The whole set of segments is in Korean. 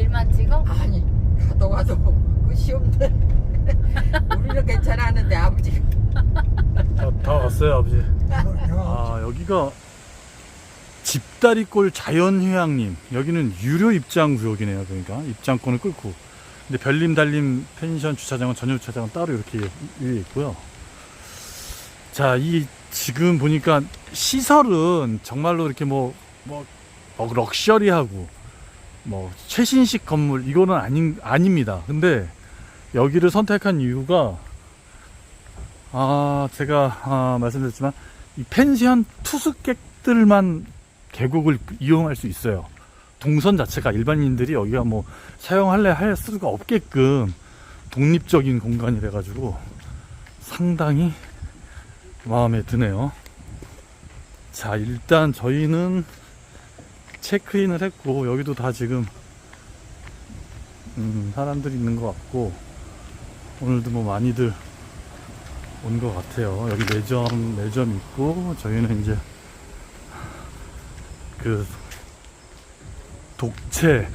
길만 찍어? 아니 가도 가도 그 시험들 우리는 괜찮았는데 아버지가 다, 다 왔어요 아버지. 아 여기가 집다리골 자연휴양림. 여기는 유료 입장 구역이네요 그러니까. 입장권을 끊고. 근데 별림 달림 펜션 주차장은 전용 주차장은 따로 이렇게 위에 있고요. 자 이 지금 보니까 시설은 정말로 이렇게 뭐, 뭐, 뭐 럭셔리하고 뭐 최신식 건물 이거는 아닌 아닙니다 근데 여기를 선택한 이유가 아, 제가 아, 말씀드렸지만 이 펜션 투숙객들만 계곡을 이용할 수 있어요. 동선 자체가 일반인들이 여기가 뭐 사용할래 할 수가 없게끔 독립적인 공간이래 가지고 상당히 마음에 드네요. 자, 일단 저희는 체크인을 했고 여기도 다 지금 음, 사람들이 있는 것 같고 오늘도 뭐 많이들 온 것 같아요. 여기 매점, 매점 있고, 저희는 이제, 그, 독채,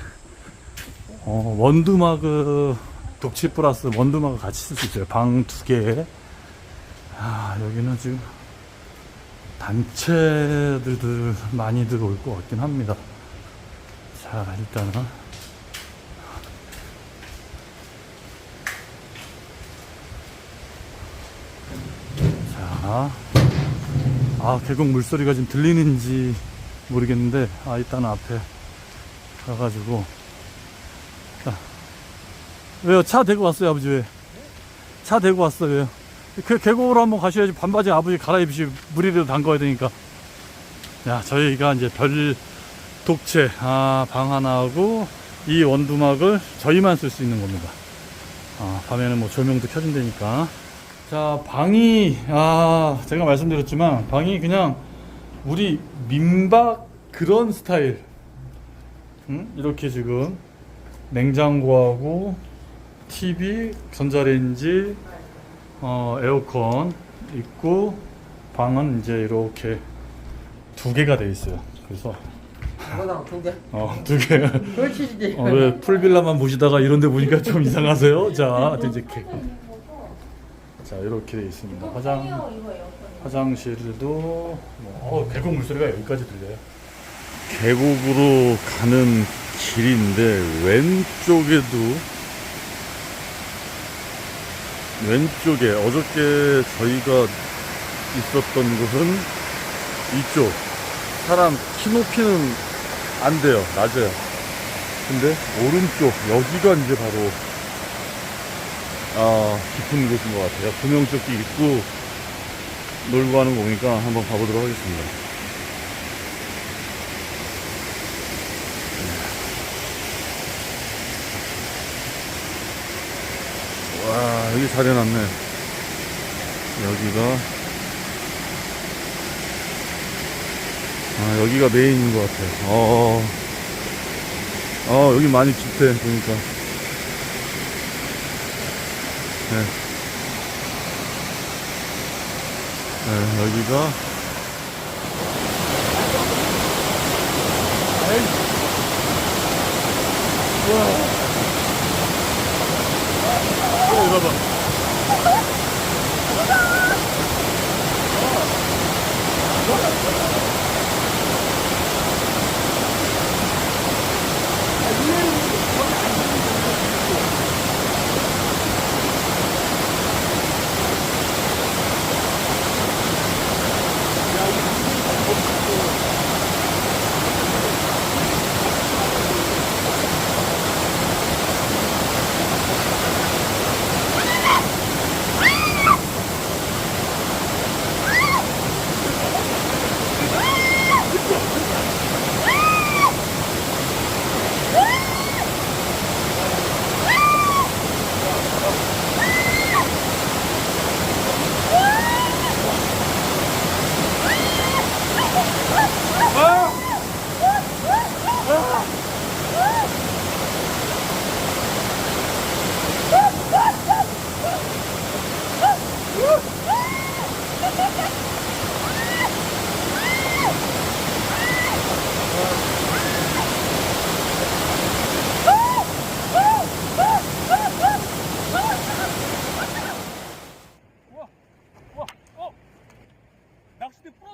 어, 원두마그, 독채 플러스 원두마그 같이 쓸 수 있어요. 방 두 개에. 아, 여기는 지금, 단체들들 많이들 올것 같긴 합니다. 자, 일단은. 자, 아 계곡 물소리가 지금 들리는지 모르겠는데 아 일단 앞에 가가지고 자, 왜요 차 대고 왔어요 아버지 왜? 차 대고 왔어 왜요? 그 계곡으로 한번 가셔야지 반바지 아버지 갈아입으시 물이라도 담가야 되니까 야 저희가 이제 별 독채 아, 방 하나 하고 이 원두막을 저희만 쓸 수 있는 겁니다 아, 밤에는 뭐 조명도 켜준다니까 자, 방이, 아, 제가 말씀드렸지만, 방이 그냥 우리 민박 그런 스타일. 응? 이렇게 지금 냉장고하고 TV, 전자레인지, 어, 에어컨 있고, 방은 이제 이렇게 두 개가 돼 있어요. 그래서, 그거랑 두 개 어, 두 개. 그렇지 어, 왜 풀빌라만 보시다가 이런 데 보니까 좀 이상하세요? 자, 이제 개. 자, 이렇게 돼 있습니다. 화장, 화장실도, 뭐, 어, 계곡 물소리가 여기까지 들려요. 계곡으로 가는 길인데 왼쪽에도 왼쪽에 어저께 저희가 있었던 곳은 이쪽. 사람 키 높이는 안 돼요. 낮아요. 근데 오른쪽 여기가 이제 바로 아 깊은 곳인 것 같아요. 구명조끼 입고 놀고 하는 거 보니까 한번 가보도록 하겠습니다 와 여기 잘 해놨네. 여기가. 아 여기가 메인인 것 같아. 어, 어. 여기 많이 깊대 보니까. 네. 네 여기가. 어, 이거 Merhaba.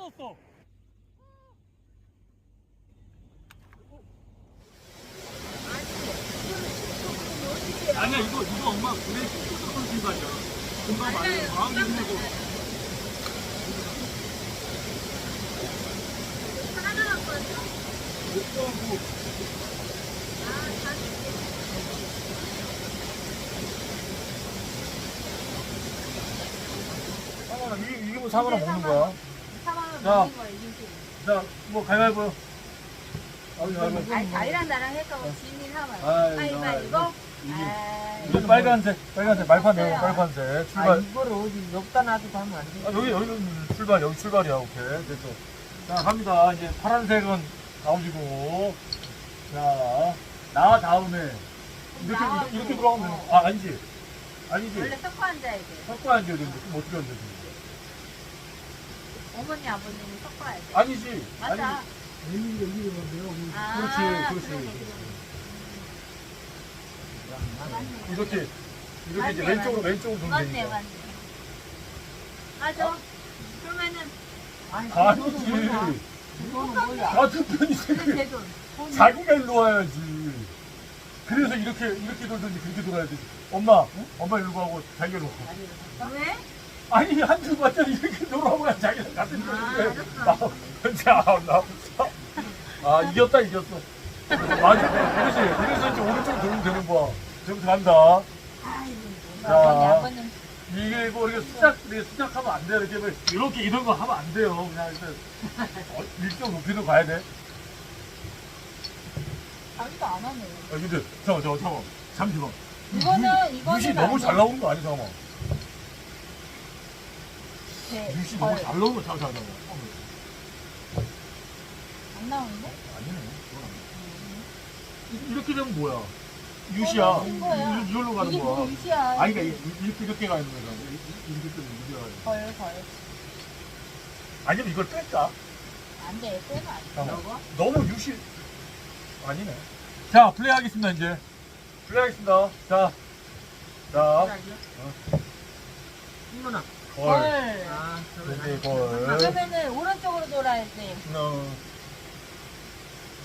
떨어졌어. 아니야 이거 이거 엄마 구레 쏘는 신발이야. 금방 말해. 마음 힘내고. 사과랑 먹는 거야? 요, 이게. 자, 뭐 가위바위보. 아니, 가위바위보. 아니, 자기랑 나랑 했고 지인이 하면. 아이, 가위바위보. 이게- 아이, 이게 빨간색, 빨간색 말판 내고 없어요. 빨간색 아 출발. 이거를 어디 여기다 놔두고 하면 안 돼. 아, 여기 여기는 출발 여기 출발이야 오케이 됐어. 자 갑니다 이제 파란색은 나오시고 자나 다음에 이렇게 나와. 이렇게, 이렇게 돌아가면 되는 거. 아 아니지 아니지 원래 섞어 앉아야 돼. 섞어 앉아야 되는데 그럼 어떻게 앉아야 되는데 어머니, 아버님이 섞어야 돼. 아니지 맞아. 아니, 아, 그렇지, 그렇지. 그러네, 그러네. 이렇게 이렇게 이제 맞네, 왼쪽으로 맞네. 왼쪽으로 돌면 맞네, 되니까 맞네. 맞아. 그러면은, 아니 아니지 이거는 뭐야? 같은 편이 근데 제 돈. 자기가 일로 와야지. 그래서 이렇게 이렇게 돌든지 그렇게 돌아야 되지. 엄마, 엄마 일로 가고 자기가 일로 가. 왜? 아니 한줄 맞자 이렇게 돌아오면 자기랑 같은 아, 편인데. 나, 자, 나, 아 이겼다 이겼어. 맞아, 그렇지. 그래서 이제 오른쪽 돌면 되는 거야. 지금 간다. 자. 이게 뭐 이렇게 수작, 이렇게 수작하면 안 돼. 이렇게 뭐 이렇게 이런 거 하면 안 돼요. 그냥 일단 어, 일정 높이도 가야 돼. 자기도 안 하네. 아 근데 잠깐, 잠깐, 잠깐. 잠시만. 이거는, 이거는. 윗이 너무 잘 나오는 거 아니야, 잠깐만. 네, 윗이 너무 걸. 잘 거, 잠깐, 잠깐. 안 나오는데? 아니네. 그건. 이- 이렇게 되면 뭐야? 유시야. 어, 된 거야. 이- 이걸로 가는 이게 거야. 무슨 유시야. 아니, 그러니까 이- 이렇게, 이렇게 가는 거야. 이- 이렇게 뜨면 유시가 가는 거야. 걸, 걸. 아니면 이걸 뺄까? 안 돼, 빼면 안 돼. 잠깐만. 너무 유시. 아니네. 자, 플레이 하겠습니다, 이제. 플레이 하겠습니다. 자. 자. 이거나. 아 네, 아니. 걸. 그러면은 오른쪽으로 돌아야 돼. 어.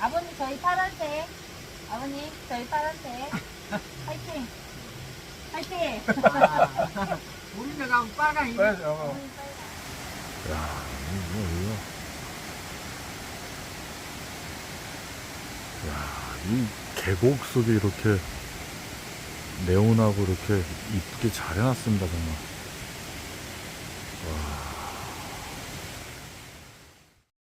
아버님 저희 파란색. 아버님 저희 파란색. 파이팅. 파이팅. 아, 우리네 가면 빨간 이거. 빨리, 어. 야, 이거 뭐야? 야, 이 계곡 속에 이렇게 네온하고 이렇게 이쁘게 잘 해놨습니다, 정말.